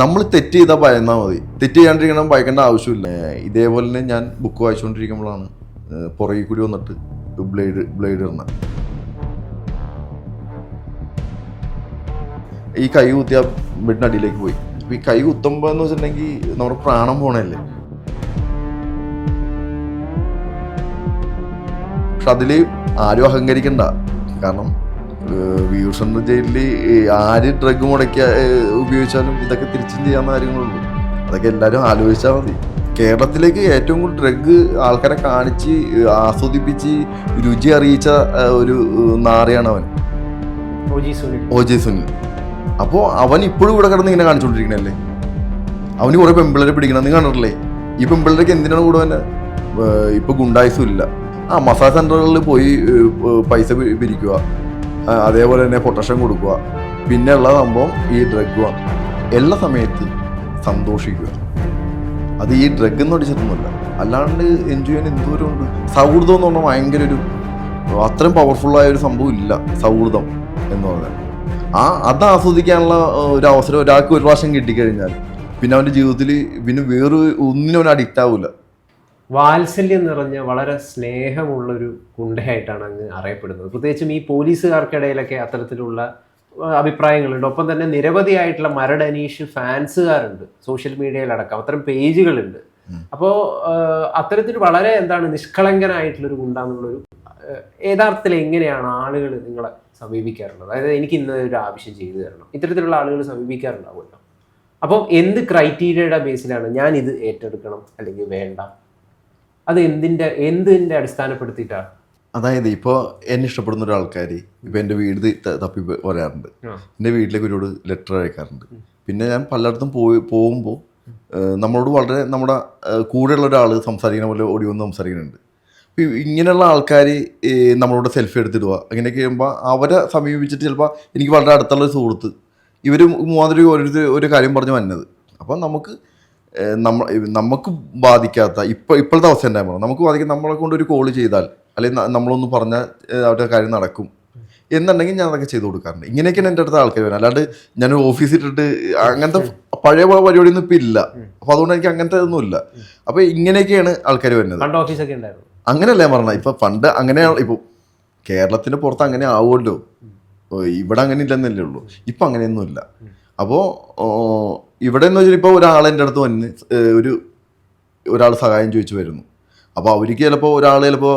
നമ്മൾ തെറ്റ് ചെയ്താൽ ഭയന്നാൽ മതി. തെറ്റ് ചെയ്യാണ്ടിരിക്കണം ഭയക്കേണ്ട ആവശ്യമില്ല. ഇതേപോലെ തന്നെ ഞാൻ ബുക്ക് വായിച്ചുകൊണ്ടിരിക്കുമ്പോഴാണ് പുറകിൽ കൂടി വന്നിട്ട് ബ്ലേഡ് ബ്ലേഡ് ഇടുന്നത് ഈ കൈ കുത്തിയ ബെഡിന് അടിയിലേക്ക് പോയി. ഈ കൈ കുത്തുമ്പോ എന്ന് വെച്ചിട്ടുണ്ടെങ്കിൽ നമ്മുടെ പ്രാണം പോണല്ലേ പക്ഷെ അതിൽ ആരും അഹങ്കരിക്കണ്ട. കാരണം വ്യൂഷണ ജയിലിൽ ആര് ഡ്രഗ് മുടക്കിയ ഉപയോഗിച്ചാലും ഇതൊക്കെ തിരിച്ചും ചെയ്യാവുന്ന കാര്യങ്ങളുള്ളൂ അതൊക്കെ എല്ലാവരും ആലോചിച്ചാൽ മതി. കേരളത്തിലേക്ക് ഏറ്റവും കൂടുതൽ ഡ്രഗ് ആൾക്കാരെ കാണിച്ച് ആസ്വദിപ്പിച്ച് രുചി അറിയിച്ച ഒരു നാറിയാണ് അവൻ. O J Sunil. അപ്പോൾ അവൻ ഇപ്പോഴും ഇവിടെ കിടന്ന് ഇങ്ങനെ കാണിച്ചുകൊണ്ടിരിക്കണല്ലേ അവന് കുറേ പെമ്പിള്ളേരെ പിടിക്കണം നീ കണ്ടിട്ടില്ലേ? ഈ പെമ്പിള്ളേരൊക്കെ എന്തിനാണ് കൂടെ തന്നെ ഇപ്പൊ ഗുണ്ടായുസും ഇല്ല. ആ മസാജ് സെന്ററുകളിൽ പോയി പൈസ പിരിക്കുക അതേപോലെ തന്നെ പൊട്ടഷൻ കൊടുക്കുക. പിന്നെ ഉള്ള സംഭവം ഈ ഡ്രഗുമാണ് എല്ലാ സമയത്തും സന്തോഷിക്കുക. അത് ഈ ഡ്രഗ് എന്ന് അടിച്ചിട്ടൊന്നുമല്ല അല്ലാണ്ട് എൻജോയ് ചെയ്യാൻ എന്തോരം ഉണ്ട് സൗഹൃദം എന്ന് പറഞ്ഞാൽ ഭയങ്കര ഒരു അത്രയും പവർഫുള്ളായ ഒരു സംഭവം ഇല്ല. സൗഹൃദം എന്ന് പറഞ്ഞാൽ. ആ അത് ആസ്വദിക്കാനുള്ള ഒരു അവസരം ഒരാൾക്ക് ഒരു പ്രാവശ്യം കിട്ടിക്കഴിഞ്ഞാൽ പിന്നെ അവന്റെ ജീവിതത്തിൽ പിന്നെ വേറൊരു ഒന്നിനും അവൻ അഡിക്റ്റ് ആവില്ല വാത്സല്യം നിറഞ്ഞ വളരെ സ്നേഹമുള്ളൊരു ഗുണ്ടയായിട്ടാണ് അങ്ങ് അറിയപ്പെടുന്നത്. പ്രത്യേകിച്ചും ഈ പോലീസുകാർക്കിടയിലൊക്കെ അത്തരത്തിലുള്ള അഭിപ്രായങ്ങളുണ്ട്. ഒപ്പം തന്നെ നിരവധിയായിട്ടുള്ള മരട് അനീഷ് ഫാൻസുകാരുണ്ട് സോഷ്യൽ മീഡിയയിലടക്കം. അത്തരം പേജുകളുണ്ട്. അപ്പോൾ അത്തരത്തിൽ വളരെ എന്താണ് നിഷ്കളങ്കനായിട്ടുള്ളൊരു ഗുണ്ടാന്നുള്ളൊരു യഥാർത്ഥത്തിൽ എങ്ങനെയാണ് ആളുകൾ നിങ്ങളെ സമീപിക്കാറുള്ളത്? അതായത് എനിക്ക് ഇന്ന ഒരു ആവശ്യം ചെയ്തു തരണം. ഇത്തരത്തിലുള്ള ആളുകൾ സമീപിക്കാറുണ്ടാവുമല്ലോ. അപ്പോൾ എന്ത് ക്രൈറ്റീരിയയുടെ ബേസിലാണ് ഞാൻ ഇത് ഏറ്റെടുക്കണം അല്ലെങ്കിൽ വേണ്ട? അത് എന്തിന്റെ എന്തിന്റെ അടിസ്ഥാനപ്പെടുത്തിയിട്ടാണ്? അതായത് ഇപ്പോൾ എന്നെ ഇഷ്ടപ്പെടുന്ന ഒരാൾക്കാർ ഇപ്പൊ എന്റെ വീട് തപ്പി വരാറുണ്ട് എന്റെ വീട്ടിലേക്ക് ഒരുപാട് ലെറ്റർ അയക്കാറുണ്ട്. പിന്നെ ഞാൻ പലയിടത്തും പോയി പോകുമ്പോൾ നമ്മളോട് വളരെ നമ്മുടെ കൂടെയുള്ള ഒരാൾ സംസാരിക്കുന്ന പോലെ ഓടി വന്ന് സംസാരിക്കുന്നുണ്ട്. ഇങ്ങനെയുള്ള ആൾക്കാർ നമ്മളോട് സെൽഫി എടുത്തിടുക അങ്ങനെയൊക്കെ ചെയ്യുമ്പോൾ അവരെ സമീപിച്ചിട്ട് ചിലപ്പോൾ എനിക്ക് വളരെ അടുത്തുള്ള ഒരു സുഹൃത്ത് ഇവർ മൂവാതിരി ഓരോരുത്തർ ഒരു കാര്യം പറഞ്ഞു വന്നത്. അപ്പോൾ നമുക്ക് നമ്മ നമുക്ക് ബാധിക്കാത്ത ഇപ്പോൾ ഇപ്പോഴത്തെ അവസ്ഥ ഉണ്ടാകുമ്പോൾ നമുക്ക് ബാധിക്കുന്ന നമ്മളെ കൊണ്ട് ഒരു കോൾ ചെയ്താൽ അല്ലെങ്കിൽ നമ്മളൊന്ന് പറഞ്ഞാൽ അവരുടെ കാര്യം നടക്കും. എന്നുണ്ടെങ്കിൽ ഞാൻ അതൊക്കെ ചെയ്തു കൊടുക്കാറുണ്ട്. ഇങ്ങനെയൊക്കെയാണ് എന്റെ അടുത്ത ആൾക്കാർ വരുന്നത് അല്ലാണ്ട് ഞാൻ ഓഫീസിൽ ഇട്ടിട്ട് അങ്ങനത്തെ പഴയ പോലെ പരിപാടിയൊന്നും ഇപ്പം ഇല്ല. അപ്പോൾ അതുകൊണ്ട് എനിക്ക് അങ്ങനത്തെ ഒന്നും ഇല്ല. അപ്പോൾ ഇങ്ങനെയൊക്കെയാണ് ആൾക്കാർ വരുന്നത്. അങ്ങനെയല്ല ഞാൻ പറഞ്ഞത്. ഇപ്പം പണ്ട് അങ്ങനെയാണ് ഇപ്പോൾ കേരളത്തിന്റെ പുറത്ത് അങ്ങനെ ആവുമല്ലോ. ഇവിടെ അങ്ങനെ ഇല്ലെന്നല്ലേ ഉള്ളൂ. ഇപ്പം അങ്ങനെയൊന്നുമില്ല അപ്പോൾ ഇവിടെ എന്ന് വെച്ചാൽ ഇപ്പോൾ ഒരാൾ എന്റെ അടുത്ത് വന്ന് ഒരു ഒരാൾ സഹായം ചോദിച്ചു വരുന്നു. അപ്പോൾ അവർക്ക് ചിലപ്പോൾ ഒരാൾ ചിലപ്പോൾ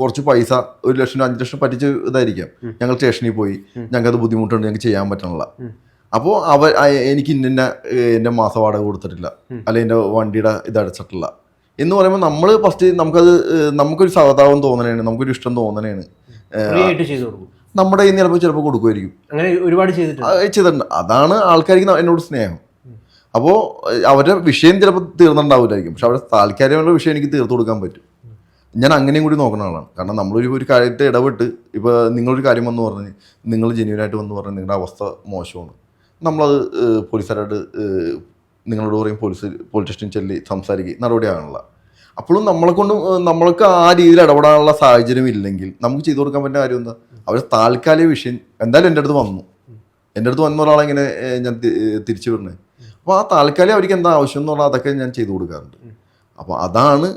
കുറച്ച് പൈസ ഒരു ലക്ഷം അഞ്ച് ലക്ഷം പറ്റിച്ച് ഇതായിരിക്കാം. ഞങ്ങൾ സ്റ്റേഷനിൽ പോയി ഞങ്ങൾക്കത് ബുദ്ധിമുട്ടുണ്ട് ഞങ്ങൾക്ക് ചെയ്യാൻ പറ്റണില്ല അപ്പോൾ അവ എനിക്ക് ഇന്ന എന്റെ മാസവാടക കൊടുത്തിട്ടില്ല. അല്ലെങ്കിൽ എന്റെ വണ്ടിയുടെ ഇത് അടച്ചിട്ടില്ല. എന്ന് പറയുമ്പോൾ നമ്മൾ ഫസ്റ്റ് നമുക്കത് നമുക്കൊരു സഹതാപം തോന്നണേണ് നമുക്കൊരു ഇഷ്ടം തോന്നണേണ്. നമ്മുടെ കയ്യിൽ നിന്ന് ചിലപ്പോൾ ചിലപ്പോൾ കൊടുക്കുമായിരിക്കും. അങ്ങനെ ഒരുപാട് ചെയ്തിട്ടുണ്ട്. അതാണ് ആൾക്കാർക്ക് എന്നോട് സ്നേഹം. അപ്പോൾ അവരുടെ വിഷയം ചിലപ്പോൾ തീർന്നിട്ടുണ്ടാവില്ലായിരിക്കും. പക്ഷെ അവരുടെ താൽക്കാലികമായ വിഷയം എനിക്ക് തീർത്തു കൊടുക്കാൻ പറ്റും. ഞാൻ അങ്ങനെയും കൂടി നോക്കുന്ന ആളാണ്. കാരണം നമ്മളൊരു ഒരു കാര്യത്തെ ഇടപെട്ട് ഇപ്പോൾ നിങ്ങളൊരു കാര്യം വന്ന് പറഞ്ഞ് നിങ്ങൾ ജെന്യൂനായിട്ട് വന്ന് പറഞ്ഞ് നിങ്ങളുടെ അവസ്ഥ മോശമാണ്. നമ്മളത് പോലീസുകാരായിട്ട് നിങ്ങളോട് പറയും പോലീസ് പോലീസ് സ്റ്റേഷനിൽ ചെല്ലി സംസാരിക്കുക നടപടിയാണല്ല അപ്പോഴും നമ്മളെ കൊണ്ട് നമ്മൾക്ക് ആ രീതിയിൽ ഇടപെടാനുള്ള സാഹചര്യം ഇല്ലെങ്കിൽ നമുക്ക് ചെയ്തു കൊടുക്കാൻ പറ്റുന്ന കാര്യം എന്താ? അവർ താൽക്കാലിക വിഷയം എന്തായാലും എന്റെ അടുത്ത് വന്നു. എന്റെ അടുത്ത് വന്ന ഒരാളെങ്ങനെ ഞാൻ തിരിച്ചു വിടണേ? അപ്പോൾ ആ താൽക്കാലികം അവർക്ക് എന്താ ആവശ്യം എന്നുള്ള അതൊക്കെ ഞാൻ ചെയ്തു കൊടുക്കാറുണ്ട്. അപ്പോൾ അതാണ്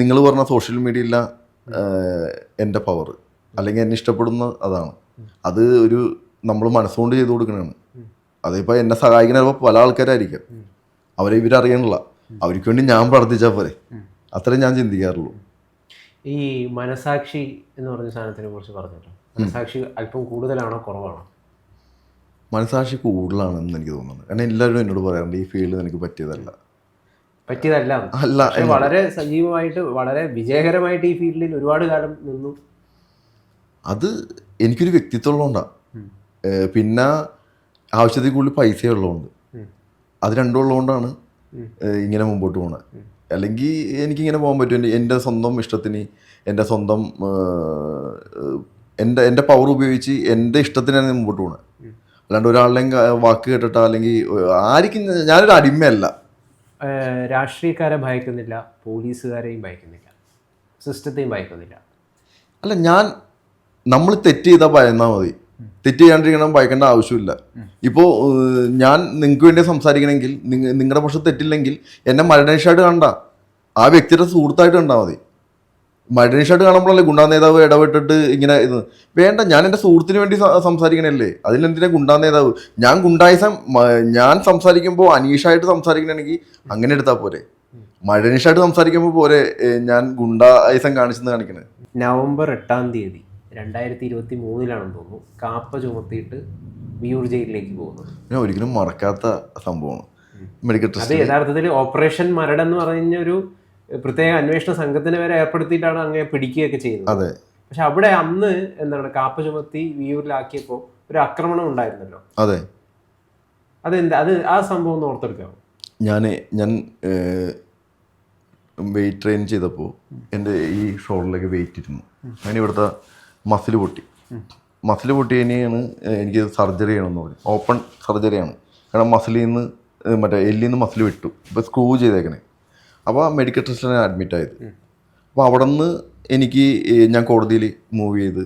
നിങ്ങൾ പറഞ്ഞ സോഷ്യൽ മീഡിയയിലെ എന്റെ പവർ അല്ലെങ്കിൽ എന്നെ ഇഷ്ടപ്പെടുന്ന അതാണ്. അത് ഒരു നമ്മൾ മനസ്സുകൊണ്ട് ചെയ്തു കൊടുക്കണതാണ്. അതിപ്പോൾ എന്നെ സഹായിക്കുന്ന ചിലപ്പോൾ പല ആൾക്കാരായിരിക്കും. അവരെ ഇവരറിയണില്ല അവർക്ക് വേണ്ടി ഞാൻ പ്രാർത്ഥിച്ചാൽ പോരെ. അത്രേ ഞാൻ ചിന്തിക്കാറുള്ളൂ. ഈ മനസാക്ഷി എന്ന് പറഞ്ഞ സാധനത്തിനെ കുറിച്ച് പറഞ്ഞല്ലോ. മനസാക്ഷി അല്പം കൂടുതലാണോ കുറവാണോ? മനസാക്ഷി കൂടുതലാണെന്ന് എനിക്ക് തോന്നുന്നത് കാരണം എല്ലാവരും എന്നോട് പറയാറുണ്ട് ഈ ഫീൽഡ് എനിക്ക് പറ്റിയതല്ല. പറ്റിയതല്ല. അല്ല വളരെ സജീവമായിട്ട് വളരെ വിജയകരമായിട്ട് ഈ ഫീൽഡിൽ ഒരുപാട് കാലം നിന്നു. അത് എനിക്കൊരു വ്യക്തിത്വമുള്ളതുകൊണ്ടാണ് പിന്നെ ആവശ്യത്തിൽ കൂടുതൽ പൈസ ഉള്ളതുകൊണ്ട്. അത് രണ്ടും ഉള്ളതുകൊണ്ടാണ് ഇങ്ങനെ മുമ്പോട്ട് പോണത് അല്ലെങ്കിൽ എനിക്കിങ്ങനെ പോകാൻ പറ്റും. എന്റെ സ്വന്തം ഇഷ്ടത്തിന് എന്റെ സ്വന്തം എന്റെ എന്റെ പവർ ഉപയോഗിച്ച് എന്റെ ഇഷ്ടത്തിനാണ് മുമ്പോട്ട് പോണത് അല്ലാണ്ട് ഒരാളുടെയും വാക്ക് കേട്ടിട്ടോ അല്ലെങ്കിൽ ആർക്കും ഞാനൊരു അടിമയല്ല. രാഷ്ട്രീയക്കാരെ ഭയക്കുന്നില്ല പോലീസുകാരെയും ഭയക്കുന്നില്ല സിസ്റ്റത്തെയും ഭയക്കുന്നില്ല. അല്ല ഞാൻ നമ്മൾ തെറ്റ് ചെയ്താൽ ഭയന്നാൽ മതി. തെറ്റ് ചെയ്യാണ്ടിരിക്കണം ഭയക്കേണ്ട ആവശ്യമില്ല. ഇപ്പോൾ ഞാൻ നിങ്ങൾക്ക് വേണ്ടി സംസാരിക്കണമെങ്കിൽ നിങ്ങളുടെ പക്ഷെ തെറ്റില്ലെങ്കിൽ എന്നെ മരണേഷായിട്ട് കണ്ട ആ വ്യക്തിയുടെ സുഹൃത്തായിട്ട് കണ്ടാൽ മതി. മരണേഷായിട്ട് കാണുമ്പോഴല്ലേ ഗുണ്ടാ നേതാവ് ഇടപെട്ടിട്ട് ഇങ്ങനെ ഇത്? വേണ്ട ഞാൻ എന്റെ സുഹൃത്തിന് വേണ്ടി സംസാരിക്കണല്ലേ? അതിലെന്തിനാ ഗുണ്ടാ നേതാവ്? ഞാൻ ഗുണ്ടായിസം ഞാൻ സംസാരിക്കുമ്പോൾ അനീഷായിട്ട് സംസാരിക്കണമെങ്കിൽ അങ്ങനെ എടുത്താൽ പോരെ. മഴനീഷായിട്ട് സംസാരിക്കുമ്പോൾ പോരെ ഞാൻ ഗുണ്ടായിസം കാണിച്ചെന്ന് കാണിക്കണേ. നവംബർ എട്ടാം തീയതി രണ്ടായിരത്തി ഇരുപത്തി മൂന്നിലാണെന്ന് തോന്നുന്നു. കാപ്പ ചുമത്തിയിട്ട് വിയൂർ ജയിലിലേക്ക് പോകുന്നത് ഞാൻ ഒരിക്കലും മറക്കാത്ത സംഭവമാണ്. മെഡിക്കൽ അത് യഥാർത്ഥത്തിൽ ഓപ്പറേഷൻ മരട് എന്ന് പറഞ്ഞ ഒരു പ്രത്യേക അന്വേഷണ സംഘത്തിന് വരെ ഏർപ്പെടുത്തിയിട്ടാണ് അങ്ങനെ പിടിക്കുകയൊക്കെ ചെയ്യുന്നത്. അതെ. പക്ഷെ അവിടെ അന്ന് എന്താണ് കാപ്പ ചുമത്തി വിയൂരിലാക്കിയപ്പോൾ ഒരു ആക്രമണം ഉണ്ടായിരുന്നല്ലോ. അതെ. അതെന്താ? അത് ആ സംഭവം ഒന്ന് ഓർത്തെടുക്കാമോ ഞാൻ ഞാൻ വെയിറ്റ് ട്രെയിൻ ചെയ്തപ്പോൾ എന്റെ ഈ ഷോളിലേക്ക് വെയിറ്റ് ഇരുന്നു. അങ്ങനെ ഇവിടുത്തെ മസിൽ പൊട്ടി. മസിൽ പൊട്ടിയതിനെയാണ് എനിക്ക് സർജറി ചെയ്യണമെന്ന് പറഞ്ഞു. ഓപ്പൺ സർജറിയാണ് കാരണം മസിലിൽ നിന്ന് മറ്റേ എല്ലിൽ നിന്ന് മസിൽ വിട്ടു. ഇപ്പോൾ സ്ക്രൂ ചെയ്തേക്കണേ. അപ്പോൾ മെഡിക്കൽ ടെസ്റ്റിലാണ് അഡ്മിറ്റ് ആയത്. അപ്പോൾ അവിടെ നിന്ന് എനിക്ക് ഞാൻ കോടതിയിൽ മൂവ് ചെയ്ത്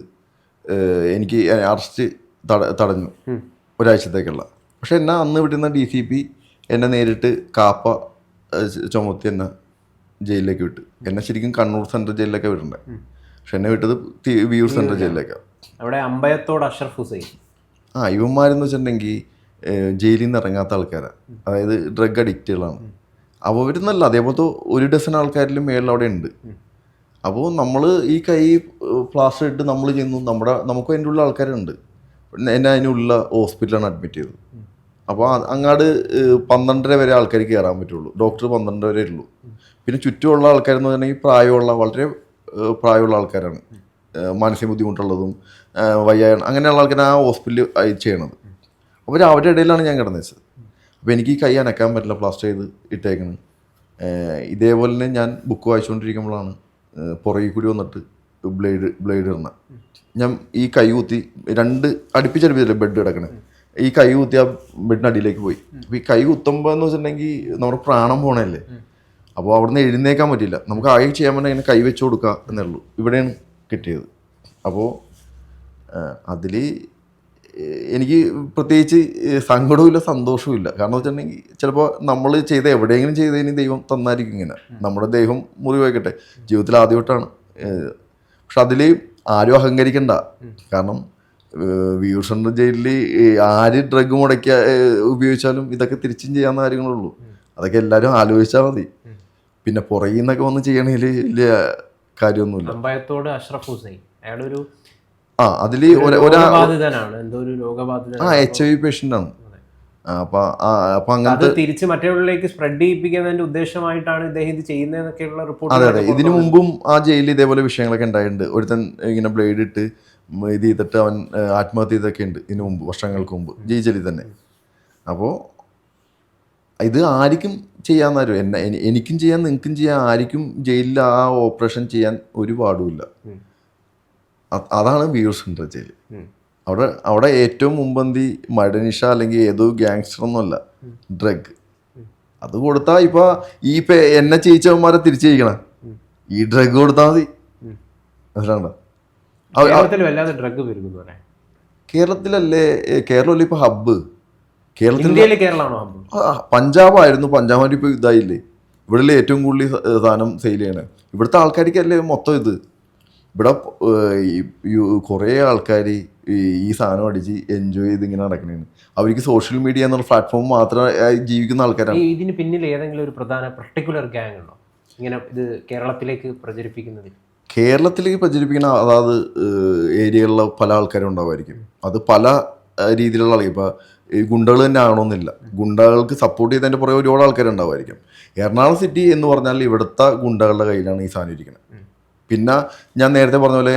എനിക്ക് അറസ്റ്റ് തട തടഞ്ഞു ഒരാഴ്ചത്തേക്കുള്ള. പക്ഷെ എന്നെ അന്ന് വിട്ടുന്ന ഡി സി പി എന്നെ നേരിട്ട് കാപ്പ ചുമത്തി എന്നെ ജയിലിലേക്ക് വിട്ടു. എന്നെ ശരിക്കും കണ്ണൂർ സെൻട്രൽ ജയിലിലേക്ക് വിടണ്ടേ? പക്ഷെ എന്നെ വിട്ടത് വിയൂർ സെൻട്രൽ ജയിലിലേക്കാണ് അവിടെ അമ്പയത്തോട് അഷറഫ് ഹുസൈൻ. ആ ഇവന്മാരെന്ന് വെച്ചിട്ടുണ്ടെങ്കിൽ ജയിലിൽ നിന്ന് ഇറങ്ങാത്ത ആൾക്കാരാണ് അതായത് ഡ്രഗ് അഡിക്റ്റുകളാണ് അപ്പോൾ അവരെന്നല്ല അതേപോലത്തെ ഒരു ഡസൻ ആൾക്കാരിലും മേളിൽ അവിടെ ഉണ്ട്. അപ്പോൾ നമ്മൾ ഈ കൈ പ്ലാസ്റ്റർ ഇട്ട് നമ്മൾ ചെയ്യുന്നു നമ്മുടെ നമുക്ക് അതിന്റെ ഉള്ള ആൾക്കാരുണ്ട്. എന്നെ അതിനുള്ള ഹോസ്പിറ്റലാണ് അഡ്മിറ്റ് ചെയ്തത്. അപ്പോൾ അങ്ങാട് പന്ത്രണ്ടര വരെ ആൾക്കാർ കയറാൻ പറ്റുള്ളൂ. ഡോക്ടർ പന്ത്രണ്ടര വരെ ഉള്ളൂ. പിന്നെ ചുറ്റുമുള്ള ആൾക്കാരെന്ന് പറഞ്ഞാൽ പ്രായമുള്ള വളരെ പ്രായമുള്ള ആൾക്കാരാണ്. മാനസിക ബുദ്ധിമുട്ടുള്ളതും വയ്യാണ് വയ്യ അങ്ങനെയുള്ള ആൾക്കാരാണ് ആ ഹോസ്പിറ്റലിൽ ചെയ്യണത്. അപ്പോൾ അവരുടെ ഇടയിലാണ് ഞാൻ കിടന്നത്. അപ്പോൾ എനിക്ക് ഈ കൈ അനക്കാൻ പറ്റില്ല പ്ലാസ്റ്റർ ചെയ്ത് ഇട്ടേക്കുന്നത് ഇതേപോലെ തന്നെ ഞാൻ ബുക്ക് വായിച്ചുകൊണ്ടിരിക്കുമ്പോഴാണ് പുറകിൽ കൂടി വന്നിട്ട് ബ്ലേഡ് ബ്ലേഡ് ഇടുന്നത് ഞാൻ ഈ കൈ കുത്തി രണ്ട് അടുപ്പിച്ചടുപ്പിച്ചല്ലേ ബെഡ് കിടക്കണേ? ഈ കൈ കുത്തി ആ ബെഡിന് അടിയിലേക്ക് പോയി. അപ്പോൾ ഈ കൈ കുത്തുമ്പോൾ എന്ന് വെച്ചിട്ടുണ്ടെങ്കിൽ നമ്മുടെ പ്രാണം പോണല്ലേ അപ്പോൾ അവിടുന്ന് എഴുന്നേക്കാൻ പറ്റില്ല നമുക്ക് ആകെ ചെയ്യാൻ പറ്റുന്ന ഇങ്ങനെ കൈ വെച്ച് കൊടുക്കുക എന്നേ ഉള്ളൂ. ഇവിടെയാണ് കിട്ടിയത്. അപ്പോൾ അതിൽ എനിക്ക് പ്രത്യേകിച്ച് സങ്കടവുമില്ല സന്തോഷവുമില്ല. കാരണം വെച്ചിട്ടുണ്ടെങ്കിൽ ചിലപ്പോൾ നമ്മൾ ചെയ്ത എവിടെയെങ്കിലും ചെയ്തതിന് ദൈവം തന്നായിരിക്കും ഇങ്ങനെ. നമ്മുടെ ദൈവം മുറിവായിക്കട്ടെ. ജീവിതത്തിൽ ആദ്യമായിട്ടാണ് പക്ഷെ അതിൽ ആരും അഹങ്കരിക്കണ്ട. കാരണം വ്യൂർ സെന്റർ ജയിലിൽ ആര് ഡ്രഗ് മുടക്കിയ ഉപയോഗിച്ചാലും ഇതൊക്കെ തിരിച്ചും ചെയ്യാവുന്ന കാര്യങ്ങളുള്ളൂ അതൊക്കെ എല്ലാവരും ആലോചിച്ചാൽ മതി. പിന്നെ പുറകിൽ നിന്നൊക്കെ വന്ന് ചെയ്യണമെങ്കിൽ വലിയ കാര്യമൊന്നുമില്ല. അഷ്റഫ് ഹുസൈൻ. അയാളൊരു ആ അതിൽ ആ എച്ച് ഐ വി പേഷ്യന്റ് ആണ്. അത്. തിരിച്ച് മറ്റുള്ളവരിലേക്ക് സ്പ്രെഡ് ചെയ്യിപ്പിക്കുന്നതിന്റെ ഉദ്ദേശമായിട്ടാണ് ഇദ്ദേഹം ഇത് ചെയ്യുന്നതെന്നൊക്കെയുള്ള അതെ അതെ. റിപ്പോർട്ട് ഇതിനു മുമ്പും ആ ജയിലിൽ ഇതേപോലെ വിഷയങ്ങളൊക്കെ ഉണ്ടായിട്ടുണ്ട്. ഒരുത്തൻ ഇങ്ങനെ ബ്ലേഡ് ഇട്ട് ഇത് ചെയ്തിട്ട് അവൻ ആത്മഹത്യ ചെയ്തൊക്കെ ഉണ്ട് ഇതിനു മുമ്പ് വർഷങ്ങൾക്ക് മുമ്പ് ജയിച്ചലിൽ തന്നെ. അപ്പോൾ ഇത് ആർക്കും ചെയ്യാന്നാരും എന്നെ എനിക്കും ചെയ്യാൻ നിങ്ങൾക്കും ചെയ്യാൻ ആർക്കും ജയിലിൽ ആ ഓപ്പറേഷൻ ചെയ്യാൻ ഒരു പാടുമില്ല. അതാണ് വ്യൂസ് ഉണ്ട് അവിടെ അവിടെ ഏറ്റവും മുമ്പന്തി മടനിഷ അല്ലെങ്കിൽ ഏതോ ഗ്യാങ്സ്റ്റർ ഒന്നുമല്ല ഡ്രഗ് അത് കൊടുത്താൽ ഇപ്പൊ ഈ എന്നെ ചെയ്യിച്ചവന്മാരെ തിരിച്ചു ചെയ്യിക്കണം ഈ ഡ്രഗ് കൊടുത്താൽ മതി. ഡ്രഗ് കേരളത്തിലല്ലേ കേരളമല്ലേ ഇപ്പൊ ഹബ്ബ് കേരളത്തിൽ പഞ്ചാബായിരുന്നു പഞ്ചാബായിട്ട് ഇപ്പൊ ഇതായില്ലേ. ഇവിടെ ഏറ്റവും കൂടുതൽ സാധനം സെയിൽ ചെയ്യണേ. ഇവിടുത്തെ ആൾക്കാർക്കല്ലേ മൊത്തം ഇത്? ഇവിടെ കുറേ ആൾക്കാർ ഈ സാധനം അടിച്ച് എൻജോയ് ചെയ്ത് ഇങ്ങനെ നടക്കണേന്ന് അവർക്ക് സോഷ്യൽ മീഡിയ എന്നുള്ള പ്ലാറ്റ്ഫോം മാത്രമായി ജീവിക്കുന്ന ആൾക്കാരാണ്. ഇതിന് പിന്നിൽ ഏതെങ്കിലും ഒരു പ്രധാന പർട്ടിക്കുലർ ഗ്യാങ് ഉണ്ടോ? ഇങ്ങനെ ഇത് കേരളത്തിലേക്ക് പ്രചരിപ്പിക്കുന്നതിൽ. കേരളത്തിലേക്ക് പ്രചരിപ്പിക്കുന്ന അതായത് ഏരിയകളിലെ പല ആൾക്കാരും ഉണ്ടാവുമായിരിക്കും. അത് പല രീതിയിലുള്ള ആളുകൾ ഇപ്പോൾ ഈ ഗുണ്ടകൾ തന്നെ ആണോന്നില്ല ഗുണ്ടകൾക്ക് സപ്പോർട്ട് ചെയ്തതിന്റെ പുറകെ ഒരുപാട് ആൾക്കാരുണ്ടാവുമായിരിക്കും എറണാകുളം സിറ്റി എന്ന് പറഞ്ഞാൽ ഇവിടുത്തെ ഗുണ്ടകളുടെ കയ്യിലാണ് ഈ സാധനം ഇരിക്കുന്നത് പിന്നെ ഞാൻ നേരത്തെ പറഞ്ഞ പോലെ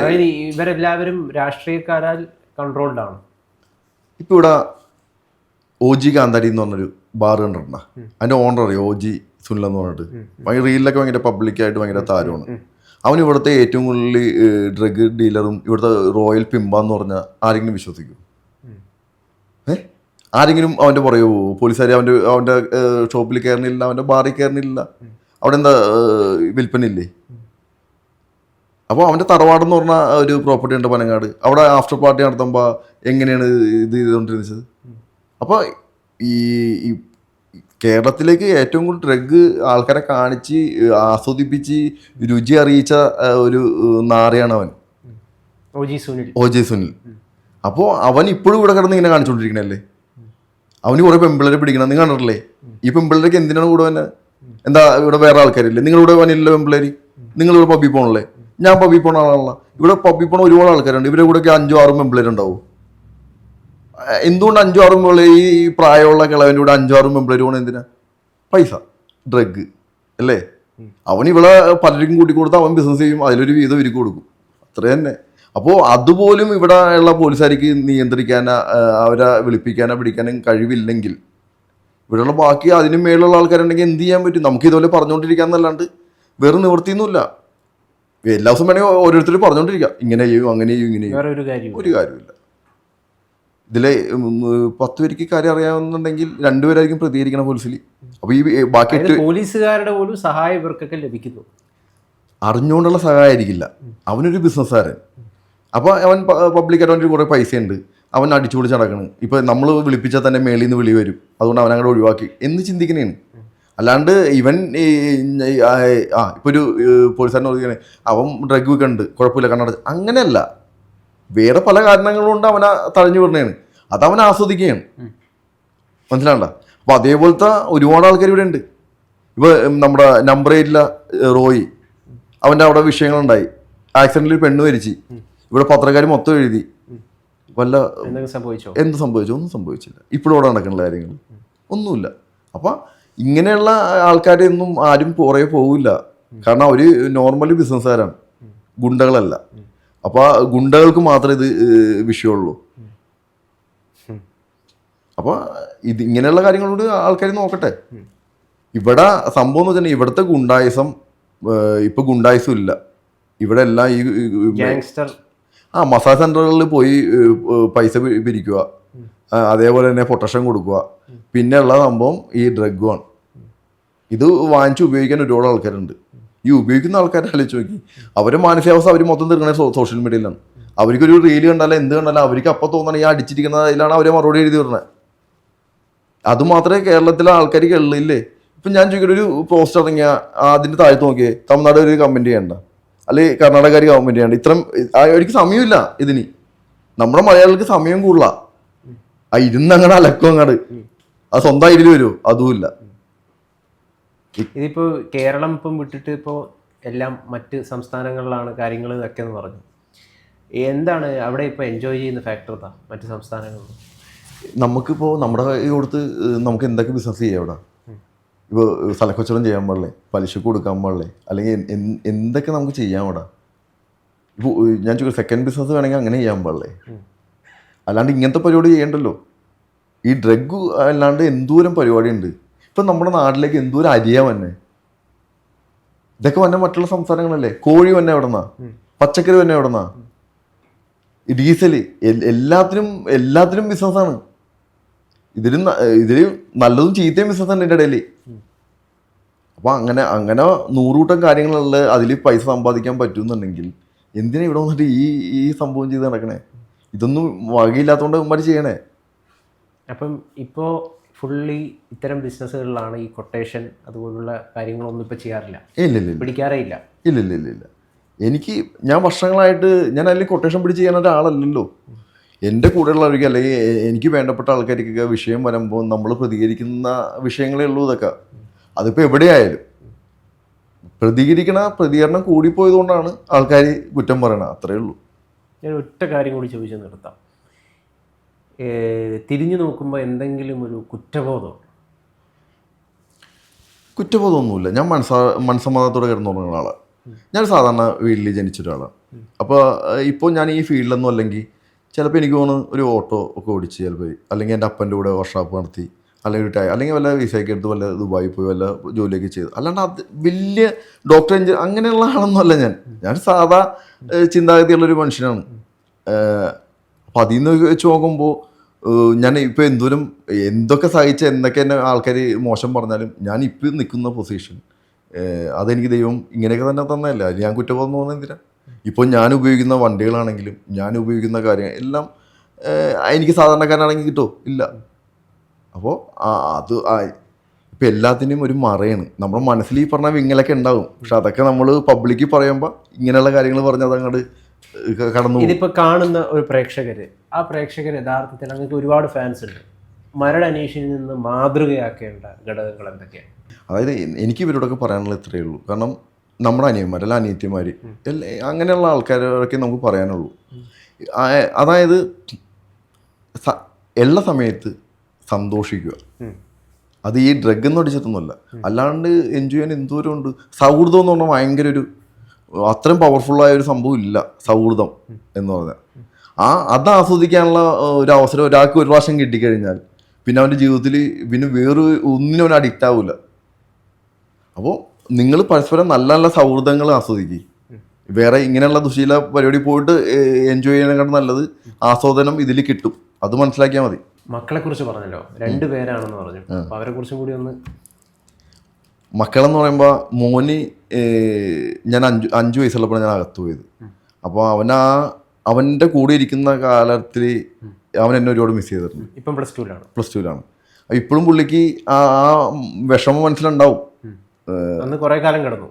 ഇവരെല്ലാവരും രാഷ്ട്രീയക്കാരാൽ കൺട്രോൾഡ് ആണ്. ഇപ്പം ഇവിടെ ഒ ജി കാന്താരി എന്ന് പറഞ്ഞൊരു ബാർ കണ്ടിട്ടുണ്ട? അതിന്റെ ഓണർ അറിയോ? ഒ ജി സുനിൽ എന്ന് പറഞ്ഞിട്ട്. ഭയങ്കര റീലിലൊക്കെ ഭയങ്കര പബ്ലിക്കായിട്ട് ഭയങ്കര താരമാണ്. അവൻ ഇവിടുത്തെ ഏറ്റവും കൂടുതൽ ഡ്രഗ് ഡീലറും ഇവിടുത്തെ റോയൽ പിമ്പ എന്ന് പറഞ്ഞാൽ ആരെങ്കിലും വിശ്വസിക്കും? ഏ? ആരെങ്കിലും അവന്റെ പുറകെ പോവോ? പോലീസുകാർ അവന്റെ അവന്റെ ഷോപ്പിൽ കയറുന്നില്ല അവന്റെ ബാറിൽ കയറുന്നില്ല അവിടെ എന്താ വിൽപ്പനയില്ലേ? അപ്പോൾ അവന്റെ തറവാടെന്ന് പറഞ്ഞ ഒരു പ്രോപ്പർട്ടി ഉണ്ട് പനങ്ങാട്. അവിടെ ആഫ്റ്റർ പാർട്ടി നടത്തുമ്പോൾ എങ്ങനെയാണ് ഇത് ചെയ്തുകൊണ്ടിരുന്നത്? അപ്പോൾ ഈ കേരളത്തിലേക്ക് ഏറ്റവും കൂടുതൽ ഡ്രഗ് ആൾക്കാരെ കാണിച്ച് ആസ്വദിപ്പിച്ച് രുചി അറിയിച്ച ഒരു നാറിയാണ് അവൻ. O G Sunil. അപ്പോൾ അവൻ ഇപ്പോഴും ഇവിടെ കിടന്ന് ഇങ്ങനെ കാണിച്ചുകൊണ്ടിരിക്കണല്ലേ അവന് കുറേ പെമ്പിള്ളേരെ പിടിക്കണം. നിങ്ങൾ കണ്ടിട്ടില്ലേ? ഈ പെമ്പിളരൊക്കെ എന്തിനാണ് കൂടെ വന്നെ? എന്താ ഇവിടെ വേറെ ആൾക്കാരില്ലേ? നിങ്ങളിവിടെ വനില്ല പെമ്പിള്ളേര്? നിങ്ങളിവിടെ പബ്ബി പോകണല്ലേ ഞാൻ പബ്ബി പോണ ആളാണല്ലോ ഇവിടെ പബ്ബി പോണ ഒരുപാട് ആൾക്കാരുണ്ട്. ഇവരെ കൂടെ അഞ്ചോ ആറും ഉണ്ടാവും. എന്തുകൊണ്ട് അഞ്ചോ ആറും ഈ പ്രായമുള്ള കിളവന്റെ കൂടെ അഞ്ചോ ആറും പെമ്പിള്ളേർ പോണ എന്തിനാ? പൈസ ഡ്രഗ് അല്ലേ? അവൻ ഇവിടെ പലരും കൂട്ടി കൊടുത്ത് അവൻ ബിസിനസ് ചെയ്യും. അതിലൊരു വീതം ഒരുക്കി കൊടുക്കും. അത്ര തന്നെ. അപ്പോൾ അതുപോലും ഇവിടെ ഉള്ള പോലീസുകാർക്ക് നിയന്ത്രിക്കാനോ അവരെ വിളിപ്പിക്കാനോ പിടിക്കാനും കഴിവില്ലെങ്കിൽ ഇവിടെയുള്ള ബാക്കി അതിന് മേലുള്ള ആൾക്കാരുണ്ടെങ്കിൽ എന്ത് ചെയ്യാൻ പറ്റും? നമുക്ക് ഇതുപോലെ പറഞ്ഞുകൊണ്ടിരിക്കാന്നല്ലാണ്ട് വേറെ നിവൃത്തിയൊന്നുമില്ല. എല്ലാ ദിവസം വേണമെങ്കിൽ ഓരോരുത്തർ പറഞ്ഞുകൊണ്ടിരിക്കാം ഇങ്ങനെ ചെയ്യും അങ്ങനെ ചെയ്യും ഇങ്ങനെ ചെയ്യും. ഒരു കാര്യം ഒരു കാര്യമില്ല ഇതിലെ പത്ത് പേർക്ക് കാര്യം അറിയാവുന്നുണ്ടെങ്കിൽ രണ്ടുപേരായിരിക്കും പ്രതികരിക്കണം പോലീസിൽ. അപ്പൊ ഈ ബാക്കി പോലീസുകാരുടെ പോലും സഹായം ഇവർക്കൊക്കെ ലഭിക്കുന്നു. അറിഞ്ഞുകൊണ്ടുള്ള സഹായമായിരിക്കില്ല അവനൊരു ബിസിനസ്സുകാരൻ. അപ്പോൾ അവൻ പബ്ലിക് അക്കൗണ്ടിൽ കുറേ പൈസ ഉണ്ട് അവൻ അടിച്ചുപൊളിച്ച് നടക്കണം. ഇപ്പൊ നമ്മൾ വിളിപ്പിച്ചാൽ തന്നെ മേളിൽ നിന്ന് വിളി വരും. അതുകൊണ്ട് അവൻ അങ്ങോട്ട് ഒഴിവാക്കി. എന്ന് ചിന്തിക്കണേണ്. അല്ലാണ്ട് ഇവൻ ആ, ഇപ്പോൾ ഒരു പോലീസുകാരൻ ചോദിക്കണേ അവൻ ഡ്രഗ് വിൽക്കുന്നുണ്ട് കുഴപ്പമില്ല കണ്ണട അങ്ങനെയല്ല. വേറെ പല കാരണങ്ങളും കൊണ്ട് അവനെ തഴഞ്ഞു വിടണേണ്. അത് അവൻ ആസ്വദിക്കുകയാണ്. മനസ്സിലാണ്ട അപ്പൊ അതേപോലത്തെ ഒരുപാട് ആൾക്കാർ ഇവിടെ ഉണ്ട്. ഇപ്പൊ നമ്മുടെ നമ്പർ ഏറ്റില്ല റോയി. അവന്റെ അവിടെ വിഷയങ്ങളുണ്ടായി. ആക്സിഡന്റിൽ പെണ്ണ് മരിച്ചു. ഇവിടെ പത്രക്കാർ മൊത്തം എഴുതി. വല്ല സംഭവിച്ചോ? എന്ത് സംഭവിച്ചോ? ഒന്നും സംഭവിച്ചില്ല. ഇപ്പോഴും അവിടെ നടക്കുന്ന കാര്യങ്ങൾ. ഒന്നുമില്ല. അപ്പൊ ഇങ്ങനെയുള്ള ആൾക്കാരെയൊന്നും ആരും പുറകെ പോവില്ല. കാരണം അവർ നോർമലി ബിസിനസ്സുകാരാണ് ഗുണ്ടകളല്ല. അപ്പൊ ആ ഗുണ്ടകൾക്ക് മാത്രമേ ഇത് വിഷയമുള്ളൂ. അപ്പൊ ഇത് ഇങ്ങനെയുള്ള കാര്യങ്ങളോട് ആൾക്കാർ നോക്കട്ടെ. ഇവിടെ സംഭവം എന്ന് വെച്ചാൽ ഇവിടുത്തെ ഗുണ്ടായുസം ഇപ്പൊ ഗുണ്ടായുസം ഇല്ല. ഇവിടെ എല്ലാം ഈ ആ മസാജ് സെന്ററുകളിൽ പോയി പൈസ പിരിക്കുക. അതേപോലെ തന്നെ പൊട്ടഷൻ കൊടുക്കുക. പിന്നെയുള്ള സംഭവം ഈ ഡ്രഗുമാണ് ഇത് വാങ്ങിച്ച് ഉപയോഗിക്കാൻ ഒരുപാട് ആൾക്കാരുണ്ട്. ഈ ഉപയോഗിക്കുന്ന ആൾക്കാരെ ആലോചിച്ച് നോക്കി. അവരുടെ മാനസികാവസ്ഥ അവർ മൊത്തം തീർക്കണ സോഷ്യൽ മീഡിയയിലാണ് അവർക്കൊരു റീൽ കണ്ടാലും എന്ത് കണ്ടാലും അവർക്ക് അപ്പം തോന്നണം ഈ അടിച്ചിരിക്കുന്ന അതിലാണ് അവരെ മറുപടി എഴുതി വരുന്നത് അതുമാത്രമേ കേരളത്തിലെ ആൾക്കാർ ഉള്ളില്ലേ ഇപ്പം ഞാൻ ചോദിക്കട്ടെ ഒരു പോസ്റ്റ് ഇറങ്ങിയ അതിന്റെ താഴത്ത് നോക്കിയേ തമിഴ്നാട് ഒരു കമന്റ് ചെയ്യണ്ട അല്ലെങ്കിൽ കർണാടകക്കാർ കമന്റ് ചെയ്യണ്ട ഇത്രയും അവർക്ക് സമയമില്ല ഇതിന്. നമ്മുടെ മലയാളികൾക്ക് സമയം കൂടുതലാണ് ആ ഇരുന്ന് അങ്ങനെ അലക്കും അങ്ങോട്ട് ആ സ്വന്തം ഇതിൽ വരുമോ അതുമില്ല. ഇതിപ്പോ കേരളം ഇപ്പം വിട്ടിട്ട് ഇപ്പോ എല്ലാം മറ്റ് സംസ്ഥാനങ്ങളിലാണ് കാര്യങ്ങൾ ഇതൊക്കെ എന്ന് പറഞ്ഞു. എന്താണ് അവിടെ ഇപ്പൊ എൻജോയ് ചെയ്യുന്ന ഫാക്ടർ എന്താ മറ്റ് സംസ്ഥാനങ്ങളിൽ നമുക്കിപ്പോൾ നമ്മുടെ കൊടുത്ത് നമുക്ക് എന്തൊക്കെ ബിസിനസ് ചെയ്യാം അവിടെ ഇപ്പോൾ സ്ഥലക്കച്ചവടം ചെയ്യാൻ പാടില്ലേ? പലിശക്ക് കൊടുക്കാൻ പാടില്ലേ? അല്ലെങ്കിൽ എന്തൊക്കെ നമുക്ക് ചെയ്യാം അവിടെ ഇപ്പോൾ ഞാൻ ചോദിക്കും സെക്കൻഡ് ബിസിനസ് വേണമെങ്കിൽ അങ്ങനെ ചെയ്യാൻ പാടില്ലേ? അല്ലാണ്ട് ഇങ്ങനത്തെ പരിപാടി ചെയ്യണ്ടല്ലോ. ഈ ഡ്രഗ് അല്ലാണ്ട് എന്തോരം പരിപാടി ഉണ്ട് ഇപ്പം നമ്മുടെ നാട്ടിലേക്ക് എന്തോ ഒരു അരിയാ വന്നെ? ഇതൊക്കെ വന്നെ മറ്റുള്ള സംസ്ഥാനങ്ങളല്ലേ? കോഴി വന്നെ എവിടെന്നാ? പച്ചക്കറി വന്നെ എവിടെന്നാ? ഡീസൽ എൽ- എല്ലാത്തിനും എല്ലാത്തിനും ബിസിനസ്സാണ്. ഇതിലും ഇതിലും ഇതിൽ നല്ലതും ചീത്തയും ബിസിനസ് ഉണ്ട് ഇതിന്റെ ഇടയിൽ അപ്പൊ അങ്ങനെ അങ്ങനെ നൂറുകൂട്ടം കാര്യങ്ങളുള്ള അതിൽ പൈസ സമ്പാദിക്കാൻ പറ്റുന്നുണ്ടെങ്കിൽ എന്തിനാ ഇവിടെ വന്നിട്ട് ഈ ഈ സംഭവം ചെയ്ത് നടക്കണേ? ഇതൊന്നും വകയില്ലാത്തതുകൊണ്ട് ഉമ്മാര് ചെയ്യണേ. അപ്പം ഇപ്പോൾ ഫുള്ളി ഇത്തരം ബിസിനസ്സുകളിലാണ് ഈ കൊട്ടേഷൻ അതുപോലുള്ള കാര്യങ്ങളൊന്നും ഇപ്പോൾ ചെയ്യാറില്ല. ഇല്ല പിടിക്കാറേ ഇല്ല. ഇല്ല ഇല്ല ഇല്ല ഇല്ല എനിക്ക് ഞാൻ വർഷങ്ങളായിട്ട് ഞാൻ അതിൽ കൊട്ടേഷൻ പിടിച്ച് ചെയ്യാൻ ഒരാളല്ലല്ലോ എന്റെ കൂടെയുള്ളവർക്ക് അല്ലെങ്കിൽ എനിക്ക് വേണ്ടപ്പെട്ട ആൾക്കാർക്കൊക്കെ വിഷയം വരുമ്പോൾ നമ്മൾ പ്രതികരിക്കുന്ന വിഷയങ്ങളേ ഉള്ളൂ ഇതൊക്കെ. അതിപ്പോൾ എവിടെയായാലും. പ്രതികരിക്കണ പ്രതികരണം കൂടിപ്പോയതുകൊണ്ടാണ് ആൾക്കാർ കുറ്റം പറയണത്. അത്രയേ ഉള്ളൂ. ഞാൻ ഒറ്റ കാര്യം കൂടി ചോദിച്ചു നിർത്താം. തിരിഞ്ഞു നോക്കുമ്പോൾ എന്തെങ്കിലും ഒരു കുറ്റബോധം? കുറ്റബോധമൊന്നുമില്ല. ഞാൻ മനസ്സാ മനസ്സമ്മതത്തോടെ കിടന്നു തുടങ്ങുന്ന ആളാണ് ഞാൻ സാധാരണ വീട്ടിൽ ജനിച്ച ഒരാളാണ് അപ്പോൾ ഇപ്പോൾ ഞാൻ ഈ ഫീൽഡിലൊന്നും അല്ലെങ്കിൽ ചിലപ്പോൾ എനിക്ക് തോന്നുന്നു ഒരു ഓട്ടോ ഒക്കെ ഓടിച്ച് ചിലപ്പോൾ അല്ലെങ്കിൽ എന്റെ അപ്പന്റെ കൂടെ വർക്ക്ഷോപ്പ് നടത്തി അല്ലെങ്കിൽ ടൈ അല്ലെങ്കിൽ വല്ല വിസയൊക്കെ എടുത്ത് വല്ല ദുബായി പോയി വല്ല ജോലിയൊക്കെ ചെയ്തു. അല്ലാണ്ട് അത് വലിയ ഡോക്ടർ എഞ്ചിനീയർ അങ്ങനെയുള്ള ആളൊന്നുമല്ല ഞാൻ. ഞാൻ സാധാ ചിന്താഗതിയുള്ളൊരു മനുഷ്യനാണ്. അപ്പം അതിൽ നിന്ന് വെച്ച് നോക്കുമ്പോൾ ഞാൻ ഇപ്പോൾ എന്തോരം എന്തൊക്കെ സഹിച്ച എന്തൊക്കെ എന്നെ ആൾക്കാർ മോശം പറഞ്ഞാലും ഞാൻ ഇപ്പം നിൽക്കുന്ന പൊസിഷൻ അതെനിക്ക് ദൈവം ഇങ്ങനെയൊക്കെ തന്നെ തന്നതല്ല? ഞാൻ കുറ്റബോധം തോന്നുന്നത് എന്തിനാ? ഇപ്പോൾ ഞാൻ ഉപയോഗിക്കുന്ന വണ്ടികളാണെങ്കിലും ഞാൻ ഉപയോഗിക്കുന്ന കാര്യങ്ങൾ എല്ലാം എനിക്ക് സാധാരണക്കാരനാണെങ്കിൽ കിട്ടുമോ ഇല്ല. അപ്പോൾ അത് ഇപ്പം എല്ലാത്തിനും ഒരു മറയാണ്. നമ്മുടെ മനസ്സിൽ ഈ പറഞ്ഞ വിങ്ങലൊക്കെ ഉണ്ടാവും. പക്ഷെ അതൊക്കെ നമ്മൾ പബ്ലിക്കിൽ പറയുമ്പോൾ ഇങ്ങനെയുള്ള കാര്യങ്ങൾ പറഞ്ഞ് അതങ്ങോട്ട് കടന്നു. ഇതിപ്പോ കാണുന്ന ഒരു പ്രേക്ഷകര് ആ പ്രേക്ഷകർ യഥാർത്ഥത്തിൽ അങ്ങക്ക് ഒരുപാട് ഫാൻസ് ഉണ്ട്. മരട് അനീഷിൽ നിന്ന് മാതൃകയാക്കേണ്ട ഘടകങ്ങൾ എന്തൊക്കെയാണ്? അതായത് എനിക്ക് ഇവരോടൊക്കെ പറയാനുള്ളത് ഇത്രയേ ഉള്ളൂ. കാരണം നമ്മുടെ അനിയന്മാർ അല്ല അനിയത്തിമാർ അങ്ങനെയുള്ള ആൾക്കാരൊക്കെ നമുക്ക് പറയാനുള്ളൂ. അതായത് എല്ലാ സമയത്ത് സന്തോഷിക്കുക. അത് ഈ ഡ്രഗ് എന്ന് അടിച്ചിട്ടൊന്നുമല്ല അല്ലാണ്ട് എൻജോയ് ചെയ്യാൻ എന്തോരം ഉണ്ട് സൗഹൃദം എന്ന് പറഞ്ഞാൽ ഭയങ്കര ഒരു അത്രയും പവർഫുള്ളായ ഒരു സംഭവം ഇല്ല. സൗഹൃദം എന്ന് പറഞ്ഞാൽ. ആ അത് ആസ്വദിക്കാനുള്ള ഒരു അവസരം ഒരാൾക്ക് ഒരു പ്രാവശ്യം കിട്ടിക്കഴിഞ്ഞാൽ പിന്നെ അവന്റെ ജീവിതത്തിൽ പിന്നെ വേറെ ഒന്നിനും അവൻ അഡിക്റ്റ് ആവില്ല അപ്പോൾ നിങ്ങൾ പരസ്പരം നല്ല നല്ല സൗഹൃദങ്ങൾ ആസ്വദിക്കുക വേറെ ഇങ്ങനെയുള്ള ദുശീല പരിപാടി പോയിട്ട് എൻജോയ് ചെയ്യണേക്കാൾ നല്ലത് ആസ്വാദനം ഇതിൽ കിട്ടും. അത് മനസ്സിലാക്കിയാൽ മതി. മക്കളെ കുറിച്ച് പറഞ്ഞല്ലോ. രണ്ട് പേരാണെന്ന് പറഞ്ഞു. അവരെ കുറിച്ചും കൂടി ഒന്ന് മക്കളെന്ന് പറയുമ്പോൾ മോന് ഞാൻ അഞ്ചു അഞ്ച് വയസ്സുള്ളപ്പോൾ ഞാൻ അകത്തു പോയത്. അപ്പോൾ അവൻ ആ അവന്റെ കൂടെ ഇരിക്കുന്ന കാലത്തിൽ അവൻ എന്നെ ഒരുപാട് മിസ് ചെയ്തിട്ടുണ്ട് ഇപ്പം പ്ലസ് ടുവിലാണ് പ്ലസ് ടുവിലാണ് ഇപ്പോഴും പുള്ളിക്ക് ആ ആ വിഷമം മനസ്സിലുണ്ടാവും. അന്ന് കുറേ കാലം കിടന്നു.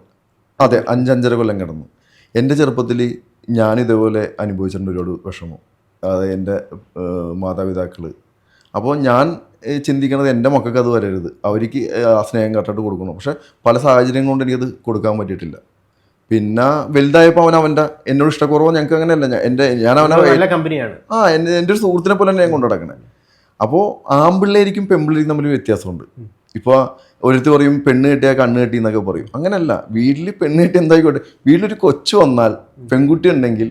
അതെ അഞ്ചഞ്ചര കൊല്ലം കിടന്നു. എന്റെ ചെറുപ്പത്തിൽ ഞാൻ ഇതേപോലെ അനുഭവിച്ചിട്ടുണ്ട് ഒരുപാട് വിഷമം. അതായത് എന്റെ മാതാപിതാക്കൾ അപ്പോൾ ഞാൻ ചിന്തിക്കണത് ചിന്തിക്കുന്നത് എന്റെ മക്കൾക്ക് അത് വരരുത്. അവർക്ക് ആ സ്നേഹം കറക്റ്റായിട്ട് കൊടുക്കണം. പക്ഷെ പല സാഹചര്യം കൊണ്ട് എനിക്കത് കൊടുക്കാൻ പറ്റിയിട്ടില്ല. പിന്നെ വലുതായപ്പോൾ അവൻ അവന്റെ എന്നോട് ഇഷ്ടക്കുറവോ ഞങ്ങൾക്ക് അങ്ങനെയല്ല. എന്റെ ഞാൻ അവനെ കമ്പനിയാണ് ആ എന്റെ എന്റെ ഒരു സുഹൃത്തിനെ പോലെ തന്നെ ഞാൻ കൊണ്ടു നടക്കണേ. അപ്പോൾ ആമ്പിള്ളേരിക്കും പെമ്പിള്ളേരിക്കും തമ്മിൽ വ്യത്യാസമുണ്ട്. ഇപ്പോൾ ഒരുത്തി പറയും പെണ്ണ് കെട്ടിയാൽ കണ്ണ് കെട്ടി എന്നൊക്കെ പറയും. അങ്ങനെയല്ല. വീട്ടിൽ പെണ്ണ് കെട്ടി എന്തായിക്കോട്ടെ. വീട്ടിലൊരു കൊച്ചു വന്നാൽ പെൺകുട്ടി ഉണ്ടെങ്കിൽ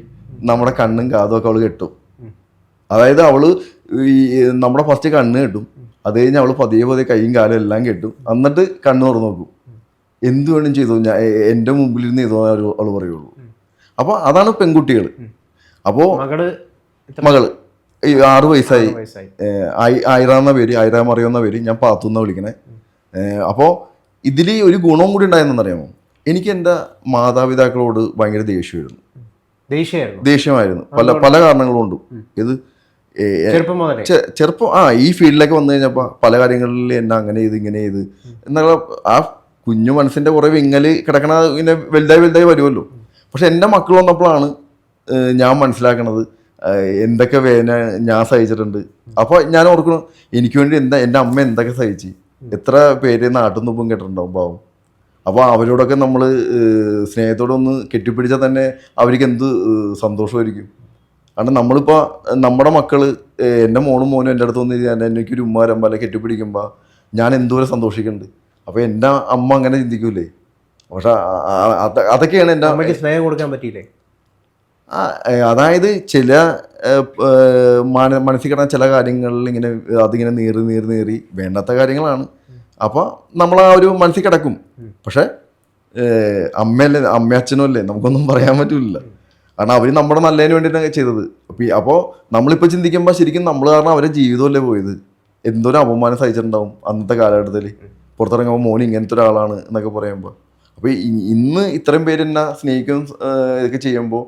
നമ്മുടെ കണ്ണും കാതും ഒക്കെ അവൾ കെട്ടും. അതായത് അവൾ ഈ നമ്മുടെ ഫസ്റ്റ് കണ്ണ് കെട്ടും. അത് കഴിഞ്ഞ് അവൾ പതിയെ പതിയെ കൈയും കാലും എല്ലാം കെട്ടും. എന്നിട്ട് കണ്ണ് തുറന്നു നോക്കും. എന്ത് വേണം ചെയ്തു ഞാൻ എന്റെ മുമ്പിലിരുന്ന് ചെയ്തോ അവൾ പറയുള്ളൂ. അപ്പോൾ അതാണ് പെൺകുട്ടികൾ അപ്പോൾ മകൾ ആറ് വയസ്സായി. ആയിര എന്ന പേര് ആയിര മറിയോ എന്ന പേര് ഞാൻ പാത്തു എന്നാ വിളിക്കണേ. അപ്പോൾ ഇതിൽ ഒരു ഗുണവും കൂടി ഉണ്ടായെന്നറിയാമോ എനിക്ക് എന്റെ മാതാപിതാക്കളോട് ഭയങ്കര ദേഷ്യമായിരുന്നു. ദേഷ്യമായിരുന്നു. പല പല കാരണങ്ങളും കൊണ്ടും ഇത് ചെറുപ്പം ആ ഈ ഫീൽഡിലേക്ക് വന്നു കഴിഞ്ഞപ്പോൾ പല കാര്യങ്ങളിൽ എന്നെ അങ്ങനെ ചെയ്ത് ഇങ്ങനെ ചെയ്ത് എന്നുള്ള ആ കുഞ്ഞു മനസ്സിന്റെ കുറെ വിങ്ങൽ കിടക്കണ ഇങ്ങനെ വലുതായി വലുതായി വരുമല്ലോ. പക്ഷെ എന്റെ മക്കൾ വന്നപ്പോഴാണ് ഞാൻ മനസ്സിലാക്കണത് എന്തൊക്കെ വേദന ഞാൻ സഹിച്ചിട്ടുണ്ട്. അപ്പോൾ ഞാൻ ഓർക്കണം എനിക്ക് വേണ്ടി എന്താ എന്റെ അമ്മ എന്തൊക്കെ സഹിച്ച്? എത്ര പേര് നാട്ടുന്നുമ്പും കേട്ടിട്ടുണ്ടാവും പാവം. അപ്പോൾ അവരോടൊക്കെ നമ്മൾ സ്നേഹത്തോടൊന്ന് കെട്ടിപ്പിടിച്ചാൽ തന്നെ അവർക്ക് എന്ത് സന്തോഷമായിരിക്കും. കാരണം നമ്മളിപ്പോൾ നമ്മുടെ മക്കൾ എന്റെ മോളും മോനും എന്റെ അടുത്ത് വന്ന് ഞാൻ എനിക്കൊരു ഉമ്മാരമ്പല കെട്ടിപ്പിടിക്കുമ്പോൾ ഞാൻ എന്തോരം സന്തോഷിക്കുന്നുണ്ട് അപ്പോൾ എന്റെ അമ്മ അങ്ങനെ ചിന്തിക്കൂലേ? പക്ഷെ അതൊക്കെയാണ് എന്റെ അമ്മയ്ക്ക് സ്നേഹം കൊടുക്കാൻ പറ്റിയില്ലേ? ആ, അതായത് ചില മന മനസ്സിൽ കിടന്ന ചില കാര്യങ്ങളിൽ ഇങ്ങനെ അതിങ്ങനെ നീറി നീറി നീറി വേണ്ടാത്ത കാര്യങ്ങളാണ്. അപ്പോൾ നമ്മൾ ആ ഒരു മനസ്സിൽ കിടക്കും. പക്ഷേ അമ്മയല്ലേ അമ്മയച്ഛനും അല്ലേ നമുക്കൊന്നും പറയാൻ പറ്റില്ല കാരണം അവർ നമ്മുടെ നല്ലതിന് വേണ്ടിയിട്ടാണ് ചെയ്തത്. അപ്പോൾ അപ്പോൾ നമ്മളിപ്പോൾ ചിന്തിക്കുമ്പോൾ ശരിക്കും നമ്മൾ കാരണം അവരെ ജീവിതമല്ലേ പോയത്? എന്തോരം അപമാനം സഹിച്ചിട്ടുണ്ടാവും അന്നത്തെ കാലഘട്ടത്തിൽ പുറത്തിറങ്ങുമ്പോൾ മോൻ ഇങ്ങനത്തെ ഒരാളാണ് എന്നൊക്കെ പറയുമ്പോൾ അപ്പോൾ ഇന്ന് ഇത്രയും പേര് എന്നെ സ്നേഹിക്കും ഇതൊക്കെ ചെയ്യുമ്പോൾ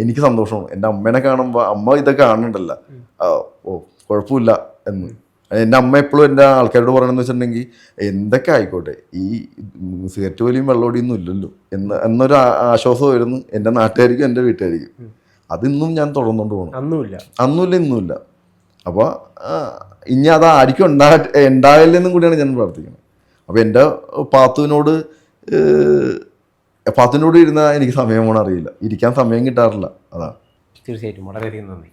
എനിക്ക് സന്തോഷമാണ്. എന്റെ അമ്മേനെ കാണുമ്പോൾ അമ്മ ഇതൊക്കെ കാണുന്നുണ്ടല്ല. ഓ കുഴപ്പമില്ല എന്ന്. എന്റെ അമ്മ എപ്പോഴും എന്റെ ആൾക്കാരോട് പറയണമെന്ന് വെച്ചിട്ടുണ്ടെങ്കിൽ എന്തൊക്കെ ആയിക്കോട്ടെ ഈ സിഗരറ്റ് വലിയും വെള്ളമൊടിയൊന്നും ഇല്ലല്ലോ എന്ന് എന്നൊരു ആശ്വാസമായിരുന്നു എന്റെ നാട്ടുകാർക്കും എന്റെ വീട്ടുകാർക്കും അതിന്നും ഞാൻ തുടർന്നുകൊണ്ട് പോകണം. അന്നുമില്ല അന്നുമില്ല ഇന്നുമില്ല അപ്പോൾ ഇനി അത് ആർക്കും ഉണ്ടാ ഉണ്ടായില്ലെന്നും കൂടിയാണ് ഞാൻ പ്രാർത്ഥിക്കുന്നത്. അപ്പോൾ എന്റെ പാത്തുവിനോട് പാത്തുവിനോട് ഇരുന്നാൽ എനിക്ക് സമയം പോകണം അറിയില്ല. ഇരിക്കാൻ സമയം കിട്ടാറില്ല. അതാണ്. തീർച്ചയായിട്ടും. വളരെയധികം നന്ദി.